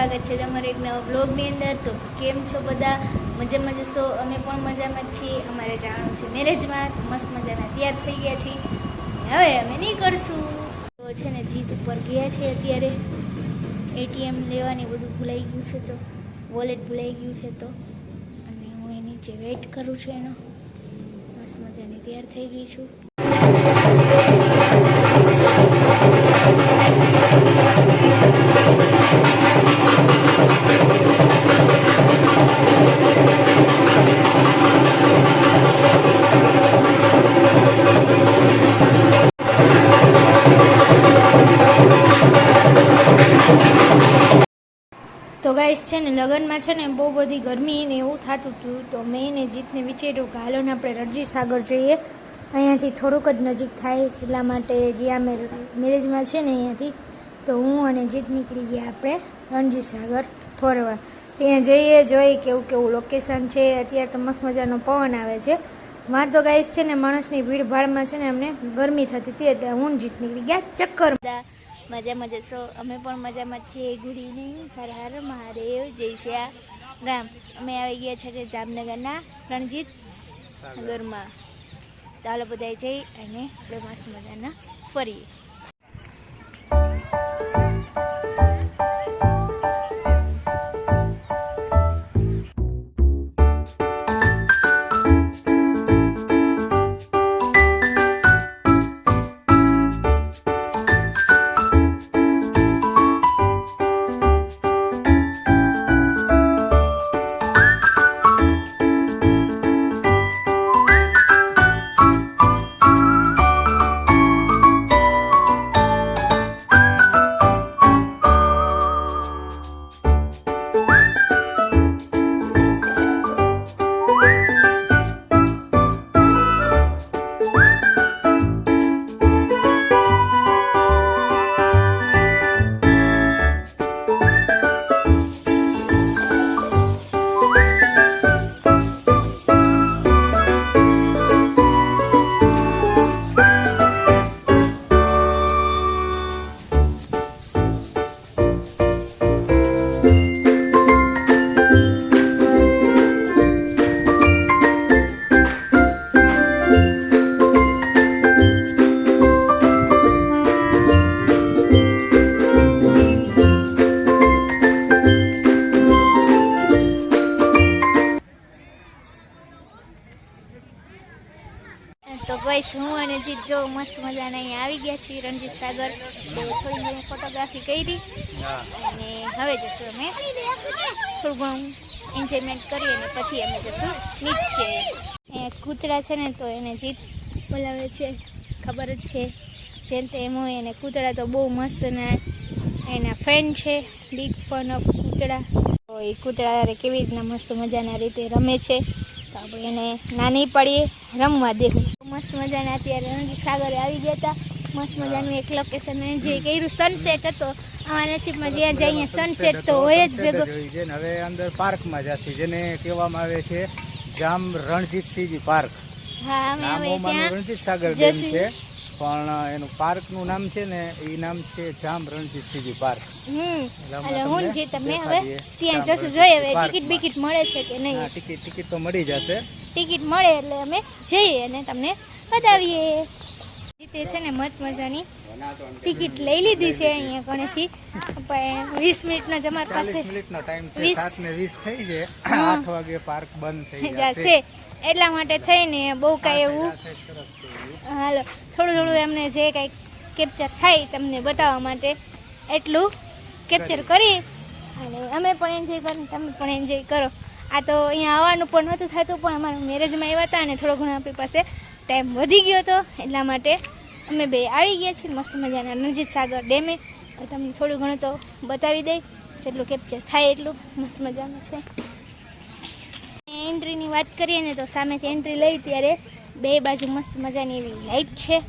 સ્વાગત છે તમારે એક નવા બ્લોગની અંદર. તો કેમ છો બધા? મજામાં જશો અમે પણ મજામાં છીએ. અમારે જાણવું છે મેરેજમાં મસ્ત મજાના. તૈયાર થઈ ગયા છીએ. હવે અમે નીકળશું. તો છે ને જીત ઉપર ગયા છે અત્યારે. એટીએમ લેવાની બધું ભૂલાઈ ગયું છે તો વોલેટ ભૂલાઈ ગયું છે તો. અને હું એ નીચે વેઇટ કરું છું એનો. મસ્ત મજાની તૈયાર થઈ ગઈ છું. છે ને લગ્નમાં છે ને બહુ બધી ગરમી ને એવું થતું હતું તો મેં એને જીતને વિચાર્યું કે હાલો ને આપણે રણજીત સાગર જઈએ. અહીંયાથી થોડુંક જ નજીક થાય એટલા માટે જ્યાં મેં મેરેજમાં છે ને અહીંયાથી, તો હું અને જીત નીકળી ગયા આપણે રણજીત સાગર ફોરવા. ત્યાં જઈએ, જોઈ કેવું કેવું લોકેશન છે, અત્યારે તો મસ્ત મજાનો પવન આવે છે. વાં તો ગાઈસ છે ને માણસની ભીડભાડમાં છે ને અમને ગરમી થતી હતી એટલે હું જીત નીકળી ગયા ચક્કર. મજામાં જશો અમે પણ મજામાં છીએ. છીએ ઇવનિંગ હર હર મહાદેવ. જય શ્યા રામ. અમે આવી ગયા છે જામનગરના રણજીત નગરમાં. ચાલો બધા જઈ અને આપણે મસ્ત મજાના ફરીએ. તો બસ હું અને જીત જો મસ્ત મજાના અહીંયા આવી ગયા છીએ રણજીત સાગર. તો થોડી ઘણી ફોટોગ્રાફી કરી. અને હવે જશું અમે થોડું ઘણું એન્જોયમેન્ટ કરી અને પછી અમે જશું નીચે કૂતરા છે ને તો એને જીત બોલાવે છે. ખબર જ છે. જેમ તેમ હોય અને કૂતરા તો બહુ મસ્ત ને એના ફેન છે. બિગ ફન ઓફ કૂતરા. તો એ કૂતરા કેવી રીતના મસ્ત મજાના રીતે રમે છે. તો આપણે એને નાની પડીએ, રમવા દેવું મસ્ત મજાના અત્યારે સાગરે આવી ગયા હતા. મસ્ત મજાનું એક લોકેશન એન્જોય કર્યું. સનસેટ હતો. અમારા નસીબમાં જ્યાં જઈએ સનસેટ તો હોય જ ભેગો. હવે અંદર પાર્કમાં જશે જેને કહેવામાં આવે છે જામ રણજીતસિંહજી પાર્ક. હા અમે હવે ત્યાં રણજીત સાગર ડેમ છે પણ એનું પાર્કનું નામ છે ને એ નામ છે જામ રણજીતસિંહજી પાર્ક. હમ એટલે એટલે હું જે તમે હવે ત્યાં જશું. જોઈએ હવે ટિકિટ બિકિટ મળે છે કે નહીં? ટિકિટ ટિકિટ તો મળી જશે. ટિકિટ મળે એટલે અમે જઈએ અને તમને બતાવીએ. જીતે છે ને મત મજાની ટિકિટ લઈ લીધી છે અહીંયા કોણેથી પણ વીસ મિનિટનો જ અમારી પાસે મિનિટનો ટાઈમ છે. વીસ. સાત ને વીસ થઈ છે આઠ વાગે પાર્ક બંધ થઈ જશે. એટલા માટે થઈને બહુ કાંઈ એવું. હાલો થોડું થોડું એમને જે કાંઈ કેપ્ચર થાય તમને બતાવવા માટે એટલું કેપ્ચર કરી અને અમે પણ એન્જોય કરીને તમે પણ એન્જોય કરો. આ તો અહીંયા આવવાનું પણ નહોતું થતું, પણ અમારા મેરેજમાં આવ્યા હતા અને થોડો ઘણો આપણી પાસે ટાઈમ વધી ગયો હતો. એટલા માટે અમે બે આવી ગયા છીએ મસ્ત મજાના રણજીત સાગર ડેમે. તમને થોડું ઘણું તો બતાવી દઈ, જેટલું કેપ્ચર થાય એટલું મસ્ત મજાનું છે. એન્ટ્રીની વાત કરીએ ને તો સામેથી એન્ટ્રી લઈ ત્યારે બે બાજુ મસ્ત મજાની એવી લાઈટ છે.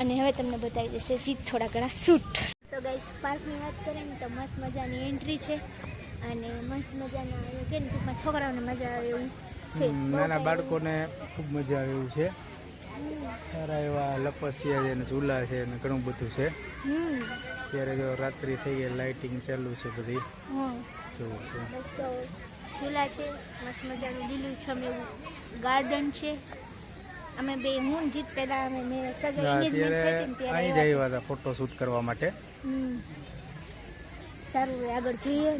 અને હવે તમને બતાવી દેશે જીત થોડા ઘણા શૂટ તો ગાઈસ પાર્કની વાત કરીએ ને તો મસ્ત મજાની એન્ટ્રી છે. અને મસ્ત મજાના અહીંયા કે ટૂંકમાં છોકરાઓને મજા આવે એવું છે. નાના બાળકોને ખૂબ મજા આવે એવું છે. સારા એવા લપસિયા છે ને ઝૂલા છે ને ઘણું બધું છે. ત્યારે જો રાત્રિ થઈ ગઈ લાઇટિંગ ચાલુ છે બધી. જોવું છે. ઝૂલા છે મસ્ત મજાનું લીલું છમ એવું ગાર્ડન છે. અમે બે હું જીત પહેલા અમે મેં સગા હા, engagement અત્યારે થઈ હતી ને ત્યારે અહીં જ આવ્યા હતા. ફોટો શૂટ કરવા માટે. સારું આગળ જઈએ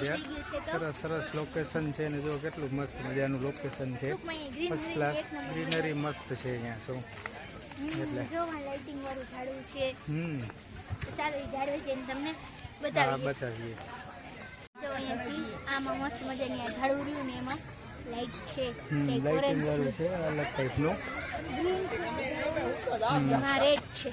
છે સરસ સરસ લોકેશન છે ને જો કેટલું મસ્ત મજાનું લોકેશન છે. ફર્સ્ટ ક્લાસ ગ્રીનરી મસ્ત છે અહીંયા શું એટલે. લાઇટિંગ વાળું ઝાડવું છે. હમ. ચાલો એ ઝાડવે જઈને તમને બતાવીએ. બતાવીએ. તો અહીંયાથી આમાં મસ્ત મજાની આ ઝાડવું રહ્યું ને એમાં લાઇટ છે. લાઇટિંગ વાળું છે. અલગ ટાઈપનું ગ્રીન છે રેડ છે.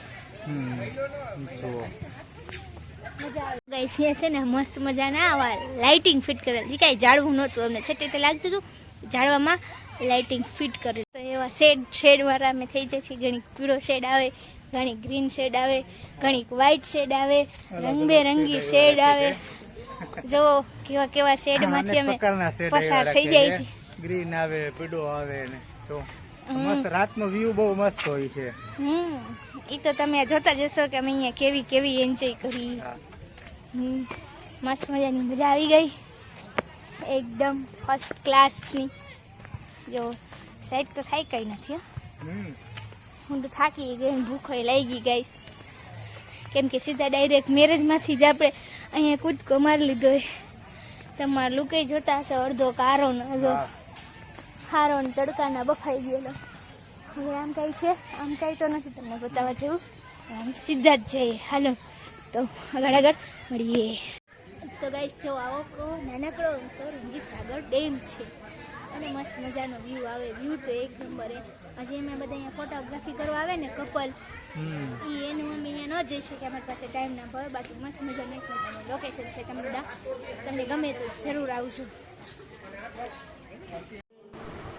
આવે છે ને મસ્ત મજાના આવા લાઇટિંગ ફિટ કરેલ. છે કાંઈ જાળવું નહોતું અમને છઠ્ઠી તો લાગતું હતું. ઝાડવામાં લાઇટિંગ ફિટ કરેલ. તો એવા શેડ શેડ વાળા અમે થઈ જાય છે ઘણી પીળો શેડ આવે ઘણી ગ્રીન શેડ આવે ઘણી વ્હાઇટ શેડ આવે રંગબેરંગી શેડ આવે. જો કેવા કેવા શેડમાંથી અમે પસાર થઈ જાય છે ગ્રીન આવે પીળો આવે ને તો મસ્ત રાતનો વ્યૂ બહુ મસ્ત હોય છે. હમ. એ તો તમે જોતા જશો કે અમે અહીંયા કેવી કેવી એન્જોય કરી. મસ્ત મજાની મજા આવી ગઈ. એકદમ ફર્સ્ટ ક્લાસની જો સાઈડ તો થાય કંઈ નથી હો. તો થાકી ગઈ અને ભૂખોય લાગી ગઈ કેમ કે સીધા ડાયરેક્ટ મેરેજમાંથી જ આપણે અહીંયા કૂદકો મારી લીધો તમારે લુકે જોતા હશે અડધો કારો ને અડધો હારો ને તડકાના બફાઈ ગયેલો. હવે આમ કઈ છે આમ કઈ તો નથી તમને બતાવવા જેવું. આમ સીધા જ જઈએ. હાલો તો આગળ આગળ મળીએ. તો ગાઈસ જો આવો કહો નાનકડો તો રંજીત સાગર ડેમ છે. અને મસ્ત મજાનો વ્યૂ આવે. વ્યૂ તો એક નંબર એ. હજી અમે બધા અહીંયા ફોટોગ્રાફી કરવા આવે ને કપલ એ એનું અમે અહીંયા ન જઈ શકીએ અમારી પાસે ટાઈમ ના હોય. બાકી મસ્ત મજાનું એક લોકેશન છે. તમે બધા તમને ગમે તો જરૂર આવજો.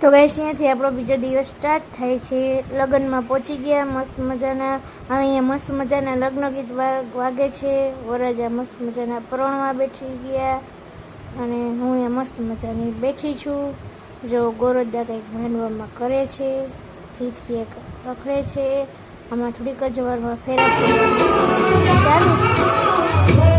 તો ગઈ અહીંયાથી આપણો બીજો દિવસ સ્ટાર્ટ થાય છે. લગ્નમાં પહોંચી ગયા, મસ્ત મજાના, હવે અહીંયા મસ્ત મજાના લગ્ન ગીત વાગે છે. વરરાજા મસ્ત મજાના પરણમાં બેઠી ગયા અને હું અહીંયા મસ્ત મજાની બેઠી છું. જો ગોરદા કંઈક માંડવામાં કરે છે જીતકી રખડે છે. આમાં થોડીક જ વારમાં ફેરા ચાલુ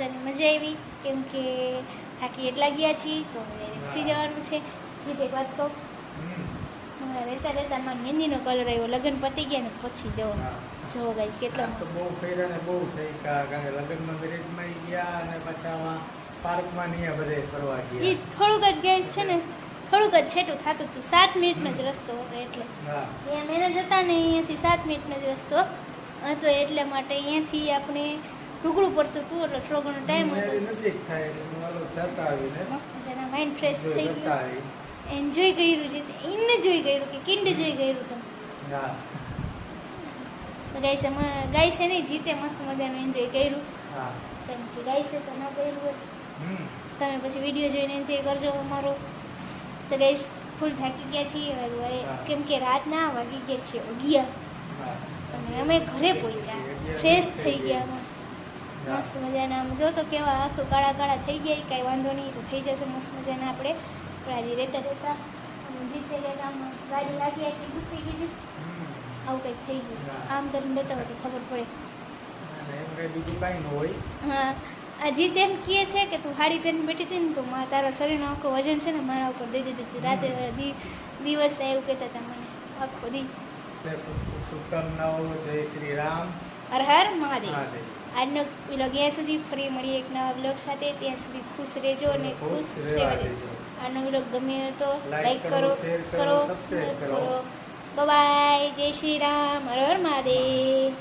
મજાની મજા આવી. કેમ કે થાકી એટલા ગયા છીએ તો હવે સી જવાનું છે? જીતે એક વાત કહું. હમણાં રહેતા રહેતા મારા મહેંદીનો કલર આવ્યો લગ્ન પતી ગયા ને પછી જવો. જવો ગાઈસ કેટલો તો બહુ ફર્યા ને બહુ થઈ કારણ કે લગ્નમાં મેરેજમાં ગયા અને પછી આમાં પાર્કમાં નહીં બધે ફરવા એ થોડુંક જ ગાઈસ છે ને થોડુંક જ છેટું થતું હતું. સાત મિનિટનો જ રસ્તો હતો એટલે. અહીંયા મેરેજ હતા ને અહીંયાથી સાત મિનિટનો જ રસ્તો હતો. એટલે માટે અહીંયાથી આપણે ઢુકડું પડતું હતું એટલે થોડો ઘણો ટાઈમ હતો. નજીક થાય એટલે હું જતા આવીને મસ્ત મજાના માઇન્ડ ફ્રેશ થઈ ગયું. એન્જોય કર્યું છે એને જોઈ કર્યું કે કિંડ જોઈ કર્યું તમે હા તો ગાઈસ નહીં જીતે મસ્ત મજાનું એન્જોય કર્યું. હા. કેમ કે ગાઈસે તો ન કર્યું તમે પછી વીડિયો જોઈને એન્જોય કરજો અમારો. તો ગાઈસ ફૂલ થાકી ગયા છીએ. હવે. કેમ કે રાતના વાગી ગયા છે અગિયાર. અને અમે ઘરે પહોંચ્યા. ફ્રેશ થઈ ગયા. મસ્ત. મસ્ત મજાના આમ જો તો કેવા આખું કાળા કાળા થઈ ગયા કાંઈ વાંધો નહીં તો થઈ જશે મસ્ત મજાના આપણે. પણ આજે રહેતા રહેતા જીતે ગયા આમ ગાડી લાગી આટલી ગુથવી ગઈ આવું કંઈક થઈ ગયું. આમ કરીને બતાવો તો ખબર પડે. બીજું કાંઈ ન હોય. હા એમ કહે છે કે તું હાડી પહેરીને બેઠી હતી ને તો તારા શરીરનો આખો વજન છે ને મારા ઉપર દઈ દીધી હતી. રાતે દિવસ એવું કહેતા હતા મને. આખો દી. શુભકામનાઓ જય શ્રી રામ. હર હર મહાદેવ. આજનો વ્લોગ ત્યાં સુધી ફરી મળીએ એક નવા વ્લોગ સાથે ત્યાં સુધી ખુશ રહેજો અને ખુશ રહેવા દેજો. આનો વ્લોગ ગમે તો લાઈક કરો, કરો કરો, કરો કરો. બાય જય શ્રી રામ. હર હર મહાદેવ.